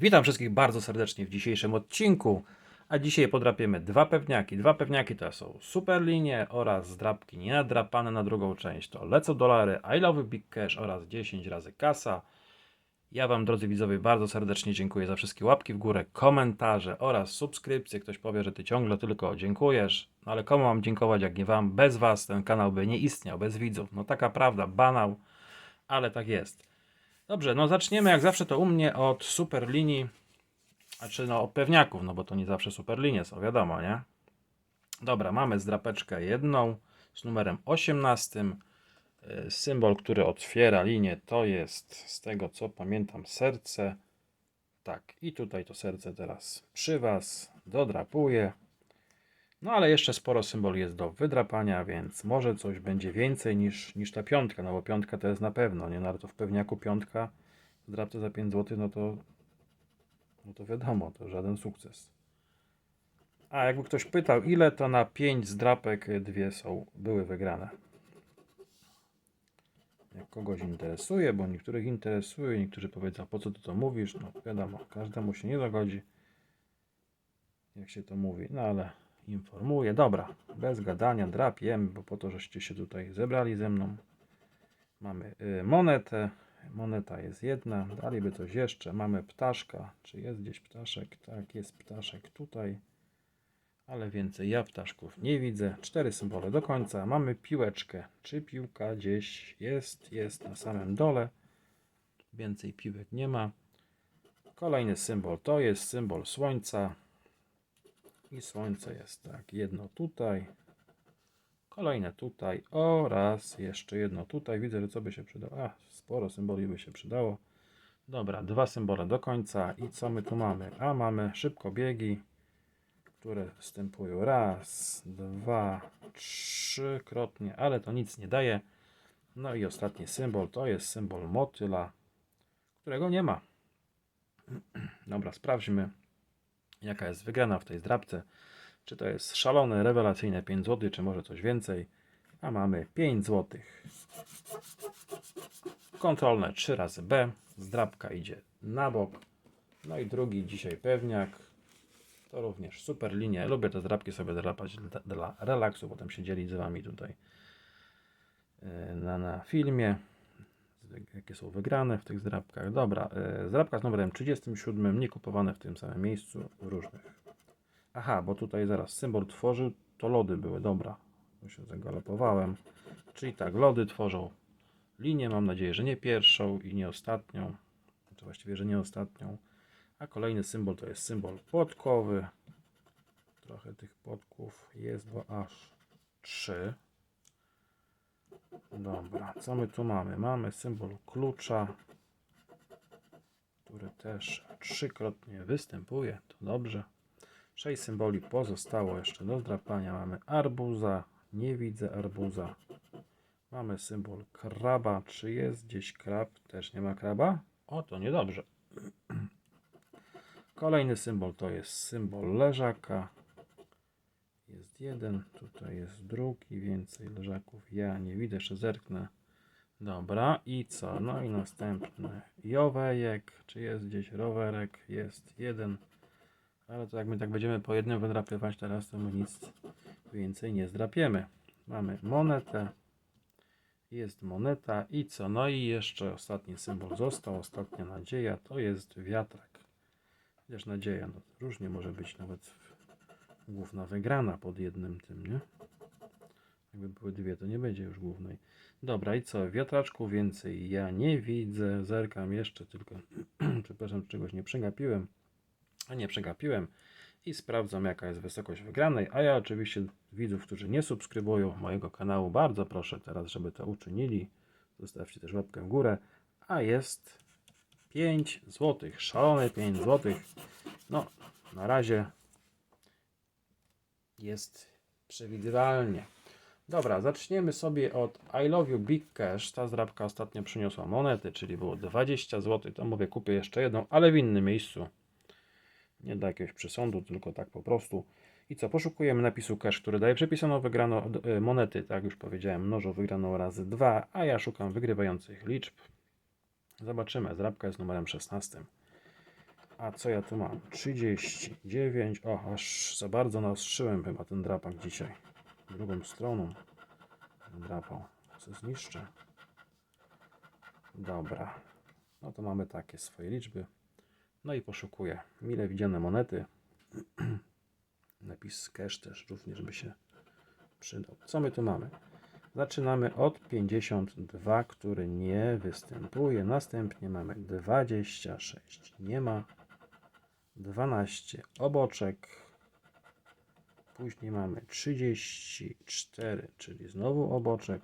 Witam wszystkich bardzo serdecznie w dzisiejszym odcinku. A dzisiaj podrapiemy dwa pewniaki. Dwa pewniaki to są super linie oraz zdrapki nienadrapane na drugą część. To lecą dolary, I love Big Cash oraz 10 razy kasa. Ja Wam, drodzy widzowie, bardzo serdecznie dziękuję za wszystkie łapki w górę, komentarze oraz subskrypcje. Ktoś powie, że Ty ciągle tylko dziękujesz, no ale komu mam dziękować, jak nie Wam? Bez Was ten kanał by nie istniał, bez widzów. No taka prawda, banał, ale tak jest. Dobrze, no zaczniemy jak zawsze to u mnie od super linii, znaczy no od pewniaków, no bo to nie zawsze super linie są, wiadomo, nie? Dobra, mamy zdrapeczkę jedną z numerem 18. Y, Symbol, który otwiera linię, to jest z tego co pamiętam serce. Tak, i tutaj to serce teraz przy Was dodrapuję. No ale jeszcze sporo symboli jest do wydrapania, więc może coś będzie więcej niż, niż ta piątka, no bo piątka to jest na pewno, nie? No to w pewniaku piątka w drapce za 5 zł, no to no to wiadomo, to żaden sukces. A jakby ktoś pytał, ile to na 5 zdrapek y, dwie są, były wygrane. Jak kogoś interesuje, bo niektórych interesuje, niektórzy powiedzą, po co ty to mówisz, no wiadomo, każdemu się nie dogodzi, jak się to mówi, no ale informuję. Dobra, bez gadania, drapiemy, bo po to, żeście się tutaj zebrali ze mną. Mamy y, monetę, moneta jest jedna, daliby coś jeszcze, mamy ptaszka, czy jest gdzieś ptaszek? Tak, jest ptaszek tutaj, ale więcej ja ptaszków nie widzę. Cztery symbole do końca, mamy piłeczkę, czy piłka gdzieś jest, jest na samym dole, więcej piłek nie ma. Kolejny symbol. To jest symbol słońca, i słońce jest tak, jedno tutaj, kolejne tutaj oraz jeszcze jedno tutaj. Widzę, że co by się przydało. A, sporo symboli by się przydało. Dobra, dwa symbole do końca. I co my tu mamy? A mamy szybkobiegi, które występują raz, dwa, trzykrotnie, ale to nic nie daje. No i ostatni symbol to jest symbol motyla, którego nie ma. Dobra, sprawdźmy jaka jest wygrana w tej zdrabce. Czy to jest szalone, rewelacyjne 5 zł, czy może coś więcej. A mamy 5 zł. Kontrolne 3 razy B. Zdrabka idzie na bok. No i drugi dzisiaj pewniak. To również super linie. Lubię te zdrabki sobie drapać dla, relaksu. Potem się dzielić z Wami tutaj yy, na, na filmie jakie są wygrane w tych zdrabkach. Dobra, e, zdrabka z numerem 37, nie kupowane w tym samym miejscu, w różnych. Aha, bo tutaj zaraz symbol tworzył, to lody były, dobra, bo się zagalopowałem. Czyli tak, lody tworzą linię, mam nadzieję, że nie pierwszą i nie ostatnią, to właściwie, że nie ostatnią. A kolejny symbol to jest symbol płotkowy. Trochę tych płotków jest, bo aż trzy. Dobra, co my tu mamy? Mamy symbol klucza, który też trzykrotnie występuje. To dobrze. Sześć symboli pozostało jeszcze do zdrapania. Mamy arbuza, nie widzę arbuza. Mamy symbol kraba. Czy jest gdzieś krab? Też nie ma kraba? O, to niedobrze. Kolejny symbol to jest symbol leżaka. Jeden, tutaj jest drugi, więcej leżaków ja nie widzę, jeszcze zerknę. Dobra, i co? No i następny jowejek, czy jest gdzieś rowerek? Jest jeden, ale to jak my tak będziemy po jednym wydrapywać teraz, to my nic więcej nie zdrapiemy. Mamy monetę, jest moneta i co? No i jeszcze ostatni symbol został, ostatnia nadzieja, to jest wiatrak. Chociaż nadzieja, no różnie może być nawet główna wygrana pod jednym tym, nie? Jakby były dwie, to nie będzie już głównej. Dobra, i co? Wiatraczku więcej ja nie widzę. Zerkam jeszcze, tylko przepraszam, czegoś nie przegapiłem. A nie przegapiłem. I sprawdzam, jaka jest wysokość wygranej. A ja oczywiście widzów, którzy nie subskrybują mojego kanału, bardzo proszę teraz, żeby to uczynili. Zostawcie też łapkę w górę. A jest 5 zł. Szalone 5 zł. No, na razie jest przewidywalnie. Dobra, zaczniemy sobie od I Love You Big Cash. Ta zdrabka ostatnio przyniosła monety, czyli było 20 zł. To mówię, kupię jeszcze jedną, ale w innym miejscu. Nie dla jakiegoś przesądu, tylko tak po prostu. I co, poszukujemy napisu cash, który daje przepisaną wygraną e, monety, tak już powiedziałem, mnożą wygraną razy 2, a ja szukam wygrywających liczb. Zobaczymy, zdrabka jest numerem 16. A co ja tu mam? 39. O, aż za bardzo naostrzyłem chyba ten drapak dzisiaj. Drugą stroną drapał. Co zniszczę. Dobra. No to mamy takie swoje liczby. No i poszukuję. Mile widziane monety. Napis cash też również by się przydał. Co my tu mamy? Zaczynamy od 52, który nie występuje. Następnie mamy 26. Nie ma. 12 oboczek. Później mamy 34, czyli znowu oboczek.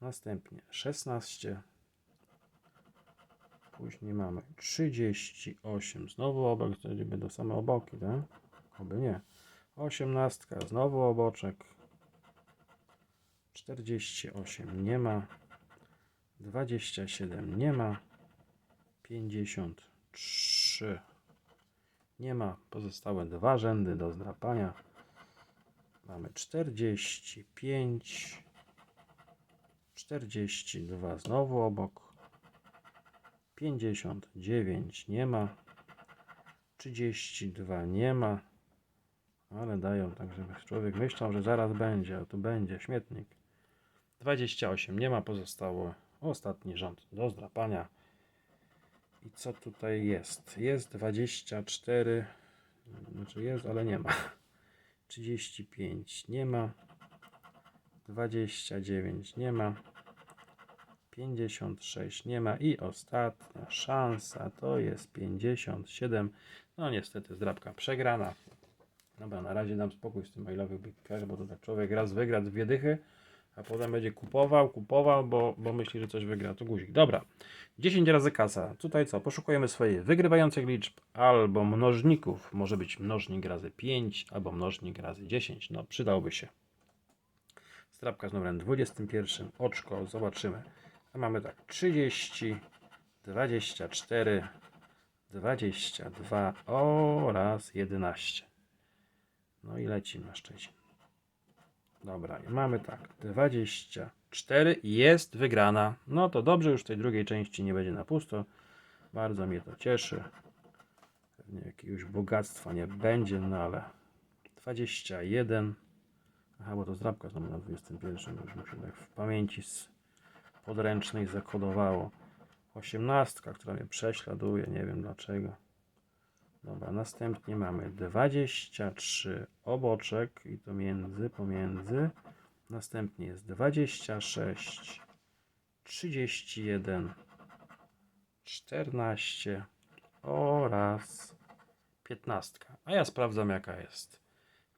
Następnie 16. Później mamy 38, znowu obok, to będą same oboki, tak? Oby nie. 18, znowu oboczek. 48 nie ma. 27 nie ma. 53 nie ma. Pozostałe dwa rzędy do zdrapania. Mamy 45. 42 znowu obok. 59 nie ma. 32 nie ma. Ale dają tak, żeby człowiek myślał, że zaraz będzie, a tu będzie śmietnik. 28 nie ma, pozostało ostatni rząd do zdrapania. I co tutaj jest? Jest 24, znaczy jest, ale nie ma. 35 nie ma. 29 nie ma. 56 nie ma i ostatnia szansa to jest 57. No niestety zdrabka przegrana. Dobra, na razie dam spokój z tym mailowy Big Cash, bo to tak człowiek raz wygra dwie dychy, a potem będzie kupował, kupował, bo, bo myśli, że coś wygra. To guzik. Dobra, 10 razy kasa. Tutaj co? Poszukujemy swoich wygrywających liczb albo mnożników. Może być mnożnik razy 5 albo mnożnik razy 10. No, przydałby się. Strapka z numerem 21. Oczko, zobaczymy. A mamy tak 30, 24, 22 oraz 11. No i lecimy na Szczecin. Dobra, i mamy tak, 24 jest wygrana. No to dobrze, już w tej drugiej części nie będzie na pusto. Bardzo mnie to cieszy. Pewnie jakiegoś bogactwa nie będzie, no ale 21. Aha, bo to zdrabka znowu na 21, już mi się tak w pamięci z podręcznej zakodowało. 18, która mnie prześladuje, nie wiem dlaczego. Dobra, następnie mamy 23 oboczek i to między, pomiędzy. Następnie jest 26, 31, 14 oraz 15. A ja sprawdzam jaka jest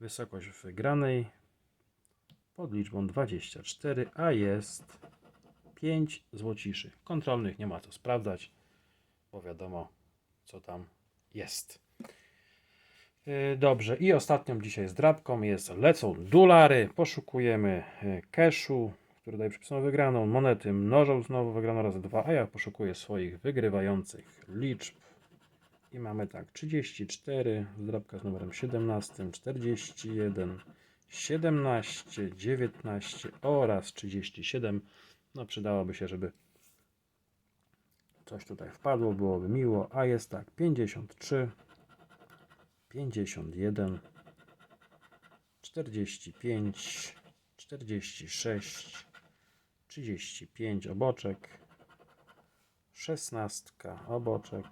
wysokość wygranej pod liczbą 24, a jest 5 złociszy. Kontrolnych nie ma co sprawdzać, bo wiadomo co tam jest. Yy, Dobrze, i ostatnią dzisiaj zdrabką jest lecą dolary. Poszukujemy yy, cashu, który daje przypisaną wygraną. Monety mnożą znowu wygraną razy dwa, a ja poszukuję swoich wygrywających liczb. I mamy tak 34, zdrabka z numerem 17, 41, 17, 19 oraz 37. No przydałoby się, żeby coś tutaj wpadło, byłoby miło. A jest tak 53, 51, 45, 46, 35 oboczek, 16 oboczek,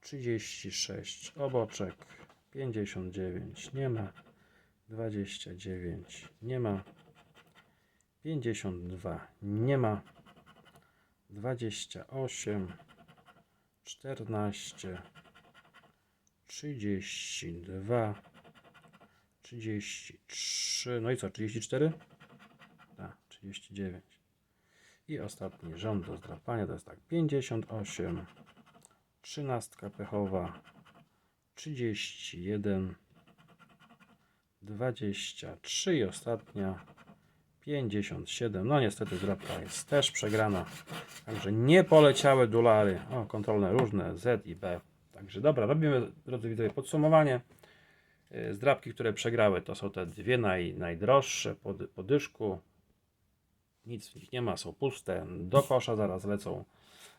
36 oboczek, 59 nie ma, 29 nie ma, 52 nie ma, 28, 14, 32, 33, no i co, 34? Tak, 39. I ostatni rząd do zdrapania to jest tak 58, 13 pechowa, 31, 23 i ostatnia 57. No niestety zdrapka jest też przegrana. Także nie poleciały dolary. O, kontrolne różne Z i B. Także dobra, robimy drodzy widzowie podsumowanie. Yy, Zdrapki, które przegrały to są te dwie naj, najdroższe po, po dyszku. nic w nich nie ma, są puste, do kosza zaraz lecą.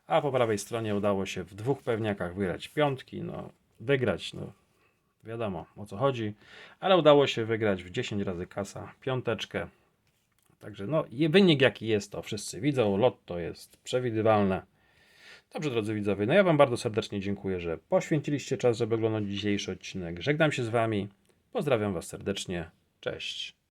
A po prawej stronie udało się w dwóch pewniakach wygrać piątki, no wygrać, no wiadomo o co chodzi, ale udało się wygrać w 10 razy kasa piąteczkę. Także no wynik jaki jest to wszyscy widzą, lotto jest przewidywalne. Dobrze drodzy widzowie, no ja Wam bardzo serdecznie dziękuję, że poświęciliście czas, żeby oglądać dzisiejszy odcinek. Żegnam się z Wami, pozdrawiam Was serdecznie, cześć.